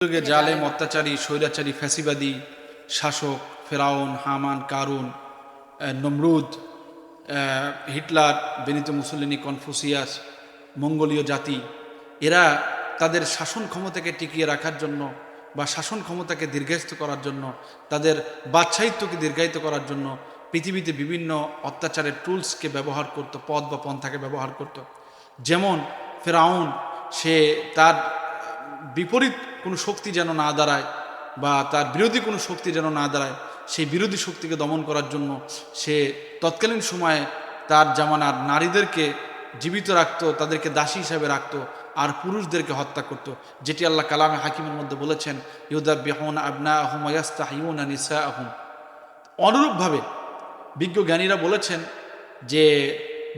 যুগে জালেম, অত্যাচারী, স্বৈরাচারী, ফ্যাসিবাদী, শাসক, ফেরাউন, হামান, কারুন নমরুদ হিটলার, বেনিতো মুসলিনী কনফুসিয়াস, মঙ্গোলীয় জাতি, এরা তাদের শাসন ক্ষমতাকে টিকিয়ে রাখার জন্য বা শাসন ক্ষমতাকে দীর্ঘায়িত করার জন্য, তাদের বাদশাহিত্বকে দীর্ঘায়িত করার জন্য পৃথিবীতে বিভিন্ন অত্যাচারের টুলসকে ব্যবহার করত পদ বা পন্থাকে ব্যবহার করত। যেমন ফেরাউন, সে তার বিপরীত কোনো শক্তি যেন না দাঁড়ায় বা তার বিরোধী কোনো শক্তি যেন না দাঁড়ায়, সেই বিরোধী শক্তিকে দমন করার জন্য সে তৎকালীন সময়ে তার জামানার নারীদেরকে জীবিত রাখতো, তাদেরকে দাসী হিসাবে রাখতো আর পুরুষদেরকে হত্যা করত, যেটি আল্লাহ কালামে হাকিমের মধ্যে বলেছেন ইউদাব বেহন আবনা আহম ইয়াস্তা হিউনা নিসা আহম অনুরূপভাবে বিজ্ঞ জ্ঞানীরা বলেছেন যে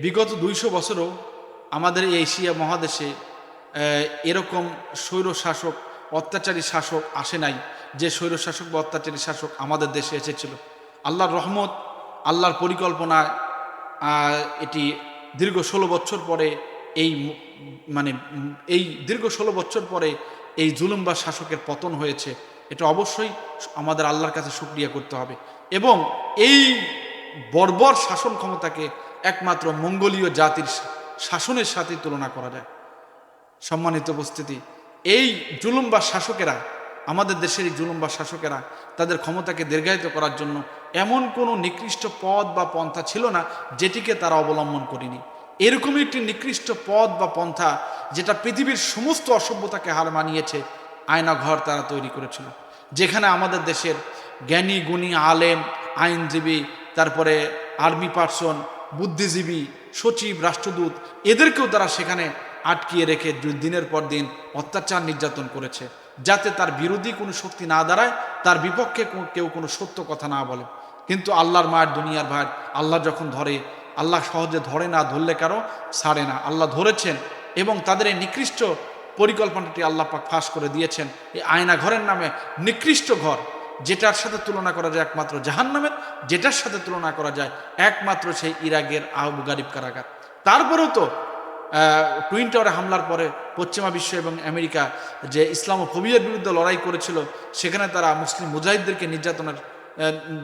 বিগত দুইশো বছরও আমাদের এশিয়া মহাদেশে এরকম স্বৈর শাসক অত্যাচারী শাসক আসে নাই। যে স্বৈর শাসক বা অত্যাচারী শাসক আমাদের দেশে এসেছিল। আল্লাহর রহমত, আল্লাহর পরিকল্পনায় এটি দীর্ঘ ষোলো বছর পরে এই মানে এই দীর্ঘ ষোলো বছর পরে এই জুলুম বা শাসকের পতন হয়েছে। এটা অবশ্যই আমাদের আল্লাহর কাছে সুক্রিয়া করতে হবে। এবং এই বর্বর শাসন ক্ষমতাকে একমাত্র মঙ্গোলীয় জাতির শাসনের সাথে তুলনা করা যায়। সম্মানিত উপস্থিতি এই জুলুম বা শাসকেরা, আমাদের দেশের এই জুলুম বা শাসকেরা, তাদের ক্ষমতাকে দীর্ঘায়িত করার জন্য এমন কোনো নিকৃষ্ট পদ বা পন্থা ছিল না যেটিকে তারা অবলম্বন করেনি। এরকমই একটি নিকৃষ্ট পদ বা পন্থা যেটা পৃথিবীর সমস্ত অসভ্যতাকে হার মানিয়েছে আয়না ঘর তারা তৈরি করেছিল। যেখানে আমাদের দেশের জ্ঞানী, গুণী, আলেম, আইনজীবী, তারপরে আর্মি পার্সন, বুদ্ধিজীবী, সচিব, রাষ্ট্রদূত, এদেরকেও তারা সেখানে আটকিয়ে রেখে দিনের পর দিন অত্যাচার নির্যাতন করেছে, যাতে তার বিরোধী কোনো শক্তি না দাঁড়ায়, তার বিপক্ষে কেউ কোনো সত্য কথা না বলে। কিন্তু আল্লাহর মায়ের দুনিয়ার ভাই আল্লাহ যখন ধরে, আল্লাহ সহজে ধরে না, ধরলে কারও? ছাড়ে না। আল্লাহ ধরেছেন এবং তাদের এই নিকৃষ্ট পরিকল্পনাটি আল্লাহ পাক ফাঁস করে দিয়েছেন। এই আয়না ঘরের নামে নিকৃষ্ট ঘর, যেটার সাথে তুলনা করা যায় একমাত্র জাহান্নামের, যেটার সাথে তুলনা করা যায় একমাত্র সেই ইরাকের আবু গারিব কারাগার। তারপরেও তো টুইন টাওয়ারে হামলার পরে পশ্চিমা বিশ্ব এবং আমেরিকা যে ইসলাম ও ইসলামোফোবিয়ার বিরুদ্ধে লড়াই করেছিল, সেখানে তারা মুসলিম মুজাহিদদেরকে নির্যাতনের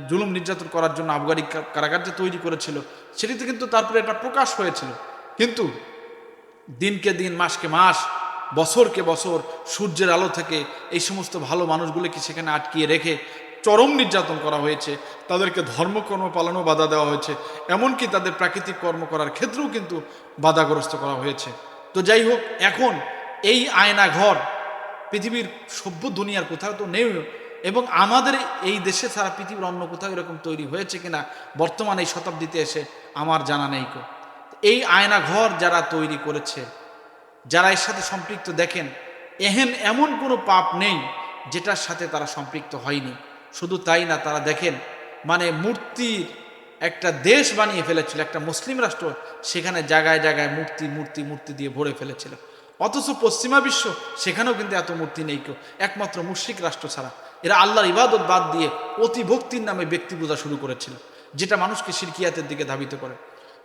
জুলুম নির্যাতন করার জন্য আফগানি কারাগার যে তৈরি করেছিল। সেটিতে কিন্তু তারপরে এটা প্রকাশ হয়েছিল। কিন্তু দিনকে দিন, মাসকে মাস, বছরকে বছর সূর্যের আলো থেকে এই সমস্ত ভালো মানুষগুলোকে সেখানে আটকিয়ে রেখে চরম নির্যাতন করা হয়েছে। তাদেরকে ধর্মকর্ম পালনও বাধা দেওয়া হয়েছে। এমনকি তাদের প্রাকৃতিক কর্ম করার ক্ষেত্রেও কিন্তু বাধাগ্রস্ত করা হয়েছে। তো যাই হোক, এখন এই আয়না ঘর পৃথিবীর সভ্য দুনিয়ার কোথাও তো নেই এবং আমাদের এই দেশে ছাড়া পৃথিবীর অন্য কোথাও এরকম তৈরি হয়েছে কিনা বর্তমান এই শতাব্দীতে এসে আমার জানা নেই কো। এই আয়না ঘর যারা তৈরি করেছে, যারা এর সাথে সম্পৃক্ত দেখেন, এহেন এমন কোনো পাপ নেই যেটার সাথে তারা সম্পৃক্ত হয়নি। শুধু তাই না, তারা দেখেন মানে মূর্তির একটা দেশ বানিয়ে ফেলেছিল, একটা মুসলিম রাষ্ট্র, সেখানে জায়গায় জায়গায় মূর্তি মূর্তি মূর্তি দিয়ে ভরে ফেলেছিল। অথচ পশ্চিমা বিশ্ব, সেখানেও কিন্তু এত মূর্তি নেই কেউ, একমাত্র মুশ্রিক রাষ্ট্র ছাড়া। এরা আল্লাহর ইবাদত বাদ দিয়ে অতি ভক্তির নামে ব্যক্তি পূজা শুরু করেছিল, যেটা মানুষকে সিরকিয়াতের দিকে ধাবিত করে।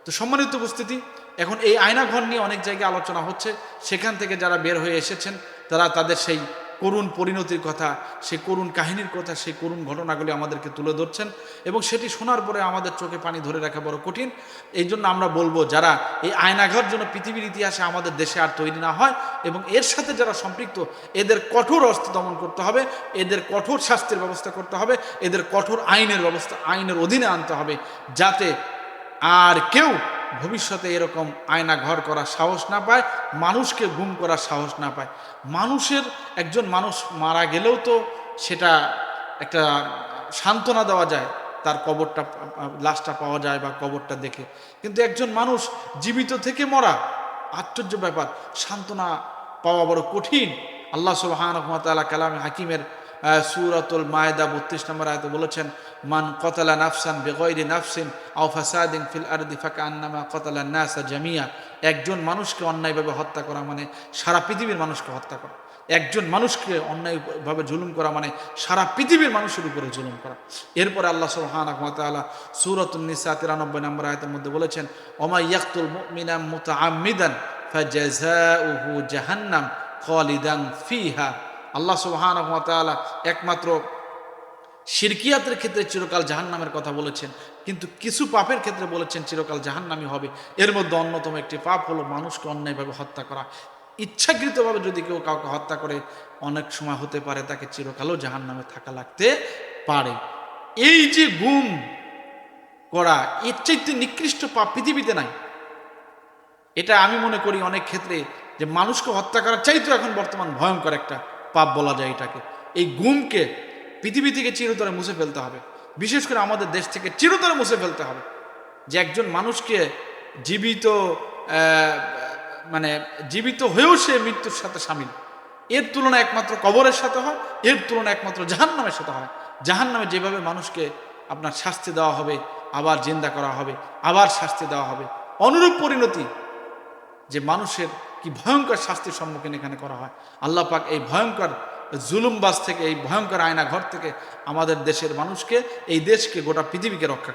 তো সম্মানিত উপস্থিতি, এখন এই আয়নাঘর নিয়ে অনেক জায়গায় আলোচনা হচ্ছে, সেখান থেকে যারা বের হয়ে এসেছেন, তারা তাদের সেই করুণ পরিণতির কথা সেই করুণ কাহিনীর কথা সেই করুণ ঘটনাগুলি আমাদেরকে তুলে ধরছেন এবং সেটি শোনার পরে আমাদের চোখে পানি ধরে রাখা বড় কঠিন। এই জন্য আমরা বলব, যারা এই আয়নাঘর যেন পৃথিবীর ইতিহাসে আমাদের দেশে আর তৈরি না হয় এবং এর সাথে যারা সম্পৃক্ত, এদের কঠোর অস্ত্র দমন করতে হবে, এদের কঠোর শাস্তির ব্যবস্থা করতে হবে, এদের কঠোর আইনের ব্যবস্থা, আইনের অধীনে আনতে হবে, যাতে আর কেউ ভবিষ্যতে এরকম আয়না ঘর করার সাহস না পায়, মানুষকে গুম করার সাহস না পায়। মানুষের একজন মানুষ মারা গেলেও তো সেটা একটা সান্ত্বনা দেওয়া যায়, তার কবরটা লাশটা পাওয়া যায় বা কবরটা দেখে। কিন্তু একজন মানুষ জীবিত থেকে মরা, আশ্চর্য ব্যাপার, সান্ত্বনা পাওয়া বড় কঠিন। আল্লাহ সুবহান রহমতাল্লাহ কালাম হাকিমের সূরাতুল মায়দা বত্রিশ নম্বর আয়তে বলেছেন, মান কতলা নাফসান বেগৈরি নাফসিন আও ফাসাদিন ফিল আরদি ফাকা আন্নামা কতলা নাসা জামিয়া। একজন মানুষকে অন্যায়ভাবে হত্যা করা মানে সারা পৃথিবীর মানুষকে হত্যা করা। একজন মানুষকে অন্যায়ভাবে জুলুম করা মানে সারা পৃথিবীর মানুষের উপরে জুলুম করা। এরপরে আল্লাহ সুবহান রহমতাল্লাহ সূরাতুন নিসা তিরানব্বই নম্বর আয়তের মধ্যে বলেছেন, ওমা ইয়াকতুল মুমিনা মুতাআম্মিদান ফাজাযাউহু জাহান্নাম খালিদান ফিহা। আল্লাহ সুবহান একমাত্র শিরকিয়াতের ক্ষেত্রে চিরকাল জাহান্নামের কথা বলেছেন, কিন্তু কিছু পাপের ক্ষেত্রে বলেছেন চিরকাল জাহান্নামি হবে। এর মধ্যে অন্যতম একটি পাপ হলো মানুষকে অন্যায়ভাবে হত্যা করা। ইচ্ছাকৃতভাবে যদি কেউ কাউকে হত্যা করে, অনেক সময় হতে পারে তাকে চিরকালও জাহান্নামে থাকা লাগতে পারে। এই যে গুম করা, এর চাইতে নিকৃষ্ট পাপ পৃথিবীতে নাই। এটা আমি মনে করি অনেক ক্ষেত্রে যে মানুষকে হত্যা করার চাইতো এখন বর্তমান ভয়ঙ্কর একটা পাপ বলা যায় এটাকে। এই গুমকে পৃথিবী থেকে চিরতরে মুছে ফেলতে হবে। বিশেষ করে আমাদের দেশ থেকে চিরতরে মুছে ফেলতে হবে। যে একজন মানুষকে জীবিত মানে জীবিত হয়েও সে মৃত্যুর সাথে সামিল। এর তুলনা একমাত্র কবরের সাথে হয়, এর তুলনা একমাত্র জাহান্নামের সাথে হয়। জাহান্নামে যেভাবে মানুষকে আপনার শাস্তি দেওয়া হবে, আবার জিন্দা করা হবে, আবার শাস্তি দেওয়া হবে, অনুরূপ পরিণতি যে মানুষের কি ভয়ঙ্কর শাস্তির সম্মুখীন এখানে করা হয়। আল্লাহ পাক এই ভয়ঙ্কর জুলুমবাস থেকে, এই ভয়ঙ্কর আয়না ঘর থেকে আমাদের দেশের মানুষকে, এই দেশকে, গোটা পৃথিবীকে রক্ষা